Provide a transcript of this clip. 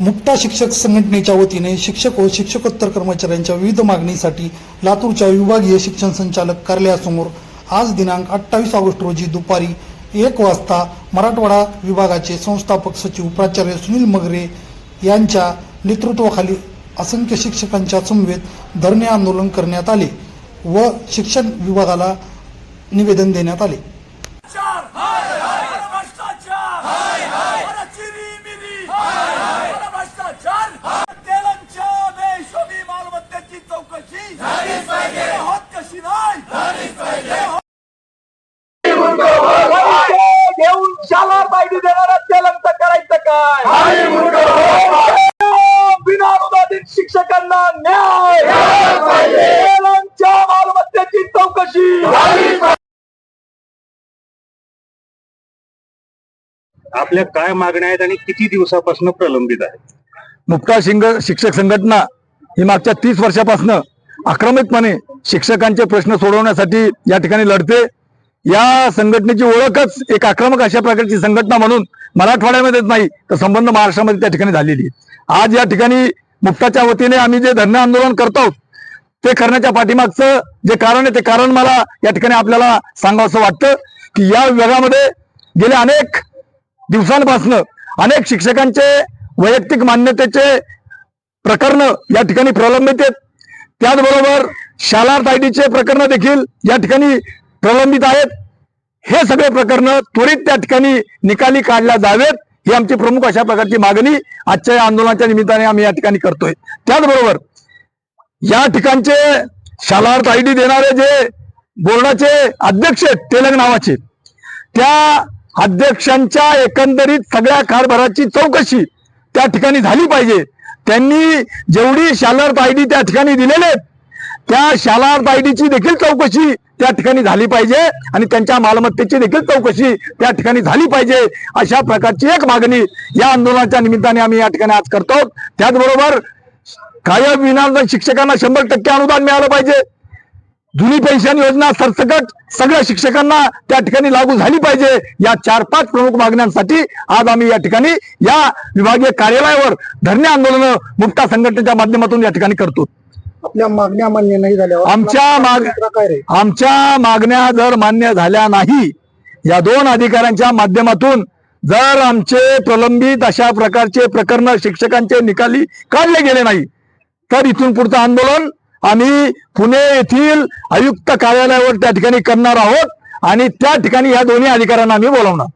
मुक्ता शिक्षक संघटनेच्या वतीने शिक्षक व शिक्षकोत्तर कर्मचाऱ्यांच्या विविध मागणीसाठी लातूरच्या विभागीय शिक्षण संचालक कार्यालयासमोर आज दिनांक अठ्ठावीस ऑगस्ट रोजी दुपारी एक वाजता मराठवाडा विभागाचे संस्थापक सचिव प्राचार्य सुनील मगरे यांच्या नेतृत्वाखाली असंख्य शिक्षकांच्या समवेत धरणे आंदोलन करण्यात आले व शिक्षण विभागाला निवेदन देण्यात आले. घेऊन शाला पायडी देणारा तेलंग करायचं काय? बिना अनुदानित शिक्षकांना न्याय! तेलांच्या मालमत्तेची चौकशी! आपल्या काय मागण्या आहेत आणि किती दिवसापासून प्रलंबित आहेत? मुक्ता शिंग शिक्षक संघटना ही मागच्या तीस वर्षापासून आक्रमिकपणे शिक्षकांचे प्रश्न सोडवण्यासाठी या ठिकाणी लढते. या संघटनेची ओळखच एक आक्रमक अशा प्रकारची संघटना म्हणून मराठवाड्यामध्येच नाही. तर संबंध महाराष्ट्रामध्ये त्या ठिकाणी झालेली आज या ठिकाणी मुक्ताच्या वतीने आम्ही जे धरणे आंदोलन करतो ते करण्याच्या पाठीमागचं जे कारण आहे ते कारण मला या ठिकाणी आपल्याला सांगावं वाटतं की या विभागामध्ये गेल्या अनेक दिवसांपासून अनेक शिक्षकांचे वैयक्तिक मान्यतेचे प्रकरण या ठिकाणी प्रलंबित आहेत. त्याचबरोबर शालार्थ आयडीचे प्रकरण देखील या ठिकाणी प्रलंबित आहेत. हे सगळे प्रकरण त्वरित त्या ठिकाणी निकाली काढल्या जावेत. ही आमची प्रमुख अशा प्रकारची मागणी आजच्या या आंदोलनाच्या निमित्ताने आम्ही या ठिकाणी करतोय. त्याचबरोबर या ठिकाणचे शालार्थ आयडी देणारे जे बोर्डाचे अध्यक्ष आहेत तेलंग नावाचे त्या अध्यक्षांच्या एकंदरीत सगळ्या कारभाराची चौकशी त्या ठिकाणी झाली पाहिजे. त्यांनी जेवढी शालार्थ आयडी त्या ठिकाणी दिलेले त्या शालार्थ आयडीची देखील चौकशी त्या ठिकाणी झाली पाहिजे आणि त्यांच्या मालमत्तेची देखील चौकशी त्या ठिकाणी झाली पाहिजे अशा प्रकारची एक मागणी या आंदोलनाच्या निमित्ताने आम्ही या ठिकाणी आज करतो. त्याचबरोबर कायम विना शिक्षकांना शंभर टक्के अनुदान मिळालं पाहिजे. जुनी पेन्शन योजना सरसकट सगळ्या शिक्षकांना त्या ठिकाणी लागू झाली पाहिजे. या चार पाच प्रमुख मागण्यांसाठी आज आम्ही या ठिकाणी या विभागीय कार्यालयावर धरणे आंदोलन मुक्ता संघटनेच्या माध्यमातून या ठिकाणी करतो. आपल्या मागण्या मान्य नाही झाल्या. आमच्या माग आमच्या मागण्या जर मान्य झाल्या नाही या दोन अधिकाऱ्यांच्या माध्यमातून जर आमचे प्रलंबित अशा प्रकारचे प्रकरण शिक्षकांचे निकाली काढले गेले नाही तर इथून पुढचं आंदोलन आम्ही पुणे येथील आयुक्त कार्यालयावर त्या ठिकाणी करणार आहोत आणि त्या ठिकाणी या दोन्ही अधिकाऱ्यांना आम्ही बोलावणार.